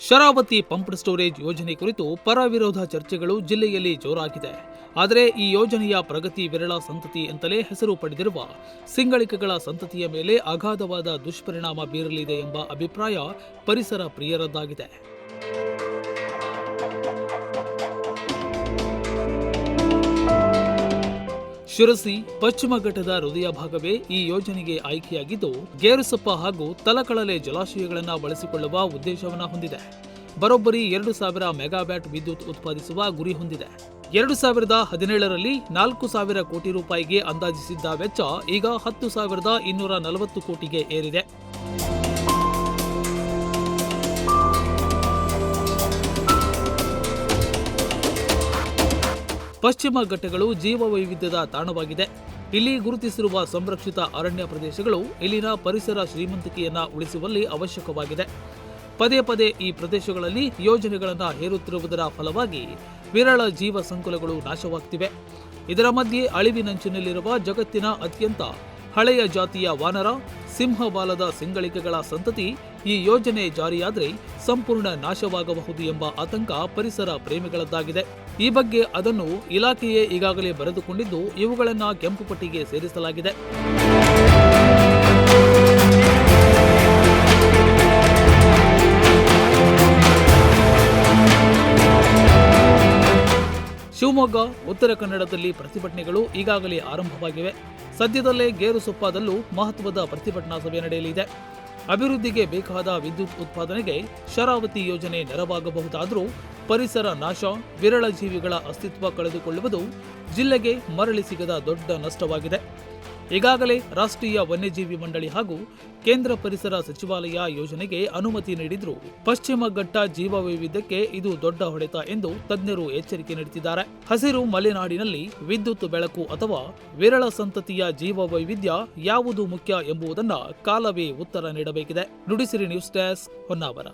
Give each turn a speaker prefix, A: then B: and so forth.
A: Sharavati pump storage ಯೋಜನೆ ಕುರಿತು ಪರ ವಿರೋಧ ಚರ್ಚೆಗಳು ಜಿಲ್ಲೆಯಲ್ಲಿ ಜೋರಾಗಿದೆ. ಆದರೆ ಈ ಯೋಜನೆಯ ಪ್ರಗತಿ ವಿರಳ ಸಂತತಿ ಅಂತಲೇ ಹೆಸರು ಪಡೆದಿರುವ ಸಿಂಗಳಿಕೆಗಳ ಸಂತತಿಯ ಮೇಲೆ ಅಗಾಧವಾದ ದುಷ್ಪರಿಣಾಮ ಬೀರಲಿದೆ ಎಂಬ ಅಭಿಪ್ರಾಯ ಪರಿಸರ ಪ್ರಿಯರದ್ದಾಗಿದೆ. ಶಿರಸಿ ಪಶ್ಚಿಮ ಘಟ್ಟದ ಹೃದಯ ಭಾಗವೇ ಈ ಯೋಜನೆಗೆ ಆಯ್ಕೆಯಾಗಿದ್ದು ಗೇರುಸಪ್ಪ ಹಾಗೂ ತಲಕಳಲೆ ಜಲಾಶಯಗಳನ್ನು ಬಳಸಿಕೊಳ್ಳುವ ಉದ್ದೇಶವನ್ನು ಹೊಂದಿದೆ. ಬರೋಬ್ಬರಿ ಎರಡು ಸಾವಿರ ಮೆಗಾವ್ಯಾಟ್ ವಿದ್ಯುತ್ ಉತ್ಪಾದಿಸುವ ಗುರಿ ಹೊಂದಿದೆ. ಎರಡು ಸಾವಿರದ ಹದಿನೇಳರಲ್ಲಿ ನಾಲ್ಕು ಸಾವಿರ ಕೋಟಿ ರೂಪಾಯಿಗೆ ಅಂದಾಜಿಸಿದ್ದ ವೆಚ್ಚ ಈಗ ಹತ್ತು ಸಾವಿರದ ಇನ್ನೂರ ನಲವತ್ತು ಕೋಟಿಗೆ ಏರಿದೆ. ಪಶ್ಚಿಮ ಘಟ್ಟಗಳು ಜೀವ ವೈವಿಧ್ಯದ ತಾಣವಾಗಿದೆ. ಇಲ್ಲಿ ಗುರುತಿಸಿರುವ ಸಂರಕ್ಷಿತ ಅರಣ್ಯ ಪ್ರದೇಶಗಳು ಇಲ್ಲಿನ ಪರಿಸರ ಶ್ರೀಮಂತಿಕೆಯನ್ನು ಉಳಿಸುವಲ್ಲಿ ಅವಶ್ಯಕವಾಗಿದೆ. ಪದೇ ಪದೇ ಈ ಪ್ರದೇಶಗಳಲ್ಲಿ ಯೋಜನೆಗಳನ್ನು ಹೇರುತ್ತಿರುವುದರ ಫಲವಾಗಿ ವಿರಳ ಜೀವ ಸಂಕುಲಗಳು ನಾಶವಾಗ್ತಿವೆ. ಇದರ ಮಧ್ಯೆ ಅಳಿವಿನಂಚಿನಲ್ಲಿರುವ ಜಗತ್ತಿನ ಅತ್ಯಂತ ಹಳೆಯ ಜಾತಿಯ ವಾನರ ಸಿಂಹಬಾಲದ ಸಿಂಗಳಿಕೆಗಳ ಸಂತತಿ ಈ ಯೋಜನೆ ಜಾರಿಯಾದರೆ ಸಂಪೂರ್ಣ ನಾಶವಾಗಬಹುದು ಎಂಬ ಆತಂಕ ಪರಿಸರ ಪ್ರೇಮಿಗಳದ್ದಾಗಿದೆ. ಈ ಬಗ್ಗೆ ಅದನ್ನು ಇಲಾಖೆಯೇ ಈಗಾಗಲೇ ಬರೆದುಕೊಂಡಿದ್ದು, ಇವುಗಳನ್ನು ಕೆಂಪು ಪಟ್ಟಿಗೆ ಸೇರಿಸಲಾಗಿದೆ. ಶಿವಮೊಗ್ಗ, ಉತ್ತರ ಕನ್ನಡದಲ್ಲಿ ಪ್ರತಿಭಟನೆಗಳು ಈಗಾಗಲೇ ಆರಂಭವಾಗಿವೆ. ಸದ್ಯದಲ್ಲೇ ಗೇರುಸೊಪ್ಪದಲ್ಲೂ ಮಹತ್ವದ ಪ್ರತಿಭಟನಾ ಸಭೆ ನಡೆಯಲಿದೆ. ಅಭಿವೃದ್ಧಿಗೆ ಬೇಕಾದ ವಿದ್ಯುತ್ ಉತ್ಪಾದನೆಗೆ ಶರಾವತಿ ಯೋಜನೆ ನೆರವಾಗಬಹುದಾದರೂ ಪರಿಸರ ನಾಶ, ವಿರಳ ಜೀವಿಗಳ ಅಸ್ತಿತ್ವ ಕಳೆದುಕೊಳ್ಳುವುದು ಜಿಲ್ಲೆಗೆ ಮರಳಿ ಸಿಗದ ದೊಡ್ಡ ನಷ್ಟವಾಗಿದೆ. ಈಗಾಗಲೇ ರಾಷ್ಟ್ರೀಯ ವನ್ಯಜೀವಿ ಮಂಡಳಿ ಹಾಗೂ ಕೇಂದ್ರ ಪರಿಸರ ಸಚಿವಾಲಯ ಯೋಜನೆಗೆ ಅನುಮತಿ ನೀಡಿದ್ರು. ಪಶ್ಚಿಮ ಘಟ್ಟ ಜೀವ ವೈವಿಧ್ಯಕ್ಕೆ ಇದು ದೊಡ್ಡ ಹೊಡೆತ ಎಂದು ತಜ್ಞರು ಎಚ್ಚರಿಕೆ ನೀಡುತ್ತಿದ್ದಾರೆ. ಹಸಿರು ಮಲೆನಾಡಿನಲ್ಲಿ ವಿದ್ಯುತ್ ಬೆಳಕು ಅಥವಾ ವಿರಳ ಸಂತತಿಯ ಜೀವ ವೈವಿಧ್ಯ ಯಾವುದು ಮುಖ್ಯ ಎಂಬುದನ್ನು ಕಾಲವೇ ಉತ್ತರ ನೀಡಬೇಕಿದೆ. Nudisiri news desk Honnavar.